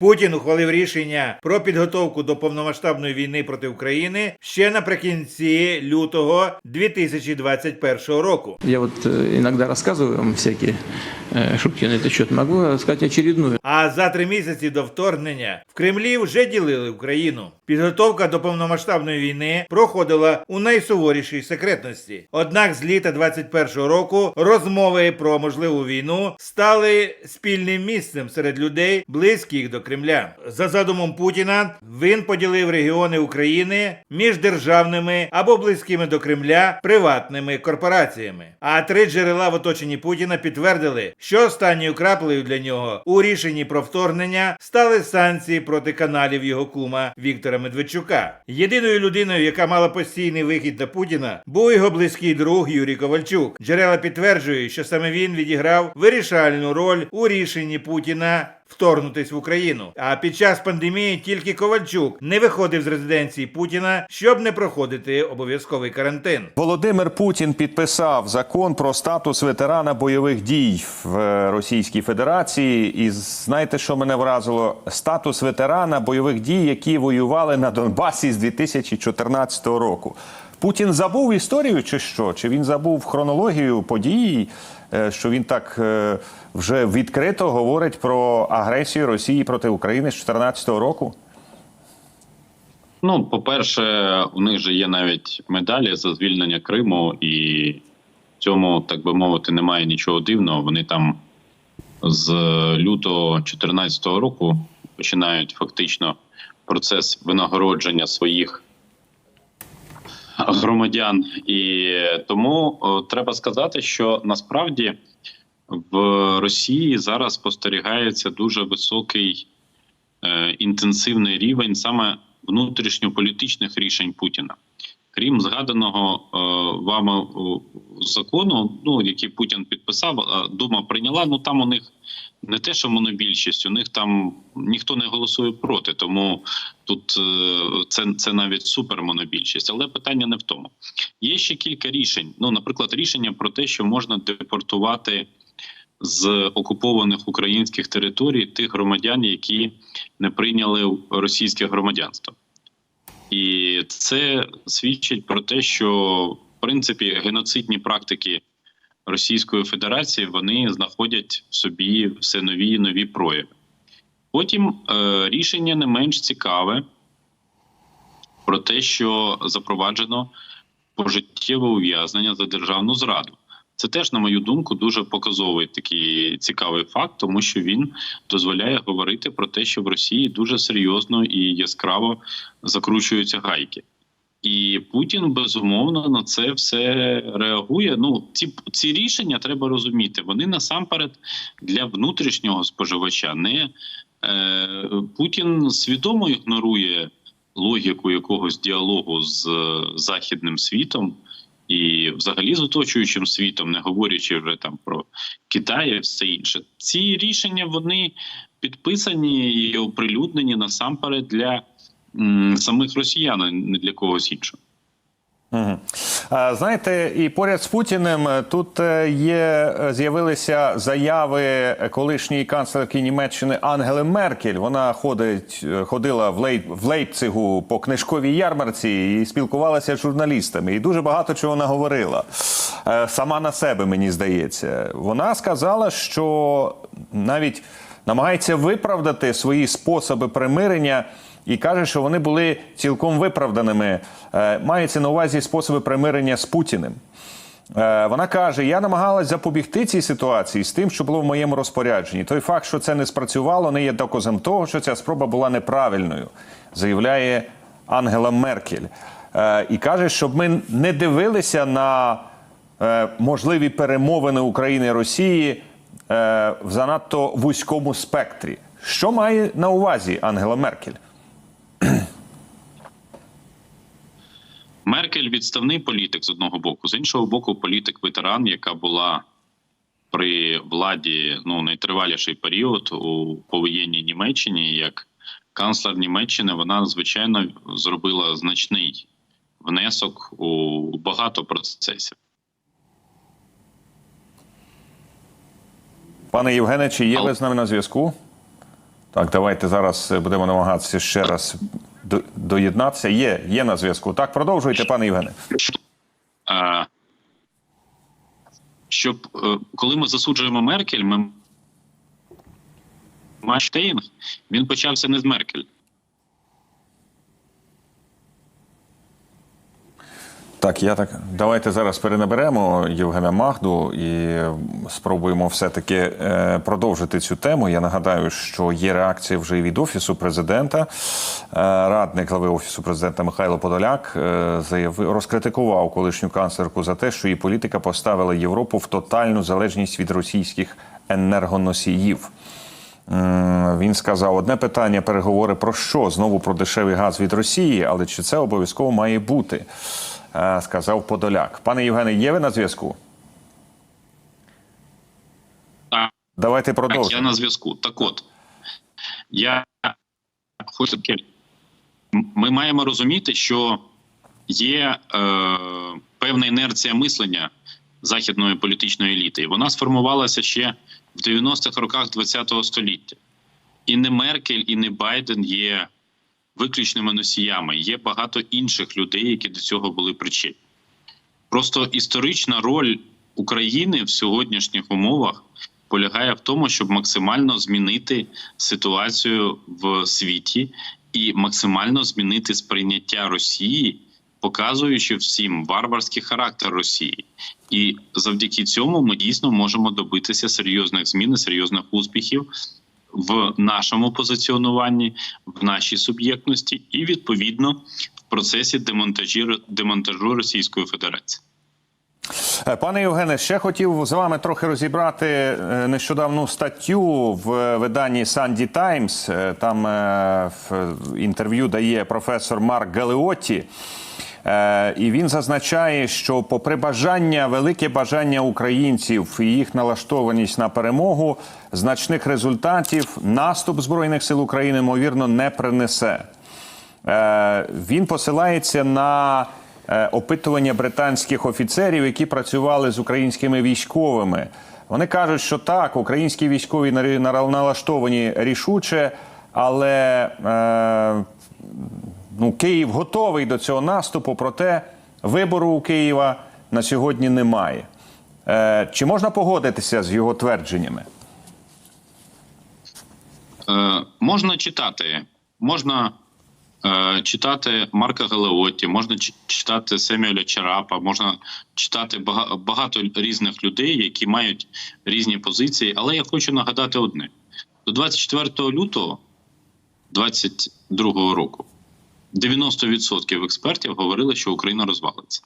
Путін ухвалив рішення про підготовку до повномасштабної війни проти України ще наприкінці лютого 2021 року. Я вот э, иногда рассказываю вам всякие э, шутки на этот счет. Могу рассказать очередную. А за три місяці до вторгнення в Кремлі вже ділили Україну. Підготовка до повномасштабної війни проходила у найсуворішій секретності. Однак з літа 21-го року розмови про можливу війну стали спільним місцем серед людей, близьких до Кремля. За задумом Путіна він поділив регіони України між державними або близькими до Кремля приватними корпораціями. А три джерела в оточенні Путіна підтвердили, що останньою краплею для нього у рішенні про вторгнення стали санкції проти каналів його кума Віктора Медведчука. Єдиною людиною, яка мала постійний вихід на Путіна, був його близький друг Юрій Ковальчук. Джерела підтверджують, що саме він відіграв вирішальну роль у рішенні Путіна. Вторгнутись в Україну. А під час пандемії тільки Ковальчук не виходив з резиденції Путіна, щоб не проходити обов'язковий карантин. Володимир Путін підписав закон про статус ветерана бойових дій в Російській Федерації. І знаєте, що мене вразило? Статус ветерана бойових дій, які воювали на Донбасі з 2014 року. Путін забув історію, чи що? Чи він забув хронологію подій, е, що він так е, вже відкрито говорить про агресію Росії проти України з 2014 року? Ну, по-перше, у них же є навіть медалі за звільнення Криму, і в цьому, так би мовити, немає нічого дивного. Вони там з лютого 2014 року починають фактично процес винагородження своїх громадян. І тому треба сказати, що насправді в Росії зараз спостерігається дуже високий е, інтенсивний рівень саме внутрішньополітичних рішень Путіна. Крім згаданого е, вами закону, ну який Путін підписав, а Дума прийняла. Ну там у них не те, що монобільшість, у них там ніхто не голосує проти, тому тут е, це, це навіть супермонобільшість. Але питання не в тому. Є ще кілька рішень. Ну, наприклад, рішення про те, що можна депортувати з окупованих українських територій тих громадян, які не прийняли російське громадянство. І це свідчить про те, що в принципі геноцидні практики Російської Федерації вони знаходять в собі все нові і нові прояви. Потім е, рішення не менш цікаве про те, що запроваджено пожиттєве ув'язнення за державну зраду. Це теж, на мою думку, дуже показовий такий цікавий факт, тому що він дозволяє говорити про те, що в Росії дуже серйозно і яскраво закручуються гайки. І Путін безумовно на це все реагує. Ну ці ці рішення треба розуміти. Вони насамперед для внутрішнього споживача. Не е, Путін свідомо ігнорує логіку якогось діалогу з е, західним світом і, взагалі, з оточуючим світом, не говорячи вже там про Китай і все інше. Ці рішення вони підписані і оприлюднені насамперед для м, самих росіян, а не для когось іншого. Угу. Знаєте, і поряд з Путіним е, тут е, є е, з'явилися заяви колишньої канцлерки Німеччини Ангели Меркель. Вона ходить, ходила в Лейп, в Лейпцигу по книжковій ярмарці і спілкувалася з журналістами. І дуже багато чого вона говорила сама на себе, мені здається. Вона сказала, що навіть намагається виправдати свої способи примирення і каже, що вони були цілком виправданими. Е, Мається на увазі способи примирення з Путіним. Е, Вона каже: я намагалась запобігти цій ситуації з тим, що було в моєму розпорядженні. Той факт, що це не спрацювало, не є доказом того, що ця спроба була неправильною, заявляє Ангела Меркель. Е, І каже, щоб ми не дивилися на можливі перемовини України і Росії в занадто вузькому спектрі. Що має на увазі Ангела Меркель? Меркель відставний політик з одного боку, з іншого боку, політик-ветеран, яка була при владі ну найтриваліший період у повоєнній Німеччині. Як канцлер Німеччини, вона звичайно зробила значний внесок у багато процесів. Пане Євгене, чи є ви з нами на зв'язку? Так, давайте зараз е, будемо намагатися ще раз доєднатися. Є, є на зв'язку. Так, продовжуйте, пане Євгене. Щоб е, коли ми засуджуємо Меркель, ми Маштейн, він почався не з Меркель. Так, я так. Давайте зараз перенаберемо Євгена Магду і спробуємо все-таки е, продовжити цю тему. Я нагадаю, що є реакція вже від офісу президента. Е, радник глави офісу президента Михайло Подоляк е, заявив, розкритикував колишню канцлерку за те, що її політика поставила Європу в тотальну залежність від російських енергоносіїв. Він сказав: одне питання переговори про що? Знову про дешевий газ від Росії, але чи це обов'язково має бути? Е, Сказав Подоляк. Пане Євгене, є ви на зв'язку? Так, Давайте так, я на зв'язку. Так от, я хочу. Ми маємо розуміти, що є е, певна інерція мислення західної політичної еліти. І вона сформувалася ще в 90-х роках ХХ століття. І не Меркель, і не Байден є виключними носіями. Є багато інших людей, які до цього були причетні. Просто історична роль України в сьогоднішніх умовах полягає в тому, щоб максимально змінити ситуацію в світі і максимально змінити сприйняття Росії, показуючи всім варварський характер Росії. І завдяки цьому ми дійсно можемо добитися серйозних змін, і серйозних успіхів в нашому позиціонуванні, в нашій суб'єктності, і відповідно в процесі демонтажі демонтажу Російської Федерації. Е, Пане Євгене, ще хотів з вами трохи розібрати е, нещодавну статтю в виданні Sunday Times. Е, Там в інтерв'ю дає професор Марк Галеотті. Е, І він зазначає, що попри бажання, велике бажання українців і їх налаштованість на перемогу, значних результатів наступ збройних сил України ймовірно не принесе. Е, Він посилається на е, опитування британських офіцерів, які працювали з українськими військовими. Вони кажуть, що так, українські військові налаштовані рішуче, але ну, Київ готовий до цього наступу, проте вибору у Києва на сьогодні немає. Е, Чи можна погодитися з його твердженнями? Е, можна читати, можна е, читати Марка Галеотті, можна читати Семюеля Чарапа, можна читати бага- багато різних людей, які мають різні позиції. Але я хочу нагадати одне: до 24 лютого 2022 року 90% експертів говорили, що Україна розвалиться.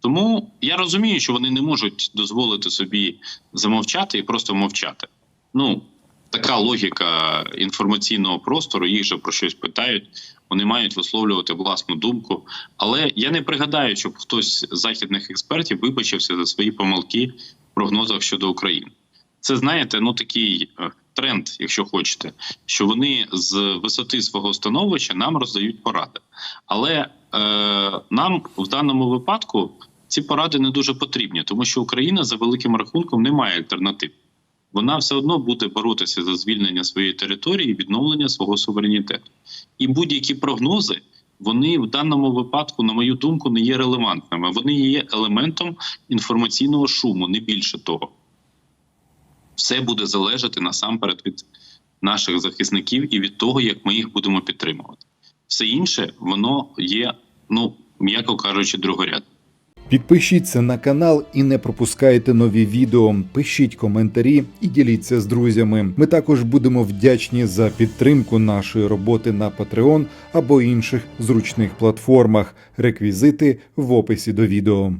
Тому я розумію, що вони не можуть дозволити собі замовчати і просто мовчати. Ну, така логіка інформаційного простору, їх же про щось питають, вони мають висловлювати власну думку. Але я не пригадаю, щоб хтось з західних експертів вибачився за свої помилки в прогнозах щодо України. Це знаєте, ну такий е, тренд, якщо хочете, що вони з висоти свого становища нам роздають поради. Але е, нам в даному випадку ці поради не дуже потрібні, тому що Україна за великим рахунком не має альтернатив вона все одно буде боротися за звільнення своєї території і відновлення свого суверенітету. І будь-які прогнози вони в даному випадку, на мою думку, не є релевантними. Вони є елементом інформаційного шуму, не більше того. Все буде залежати насамперед від наших захисників і від того, як ми їх будемо підтримувати. Все інше воно є, ну м'яко кажучи, другорядним. Підпишіться на канал і не пропускайте нові відео. Пишіть коментарі і діліться з друзями. Ми також будемо вдячні за підтримку нашої роботи на Patreon або інших зручних платформах. Реквізити в описі до відео.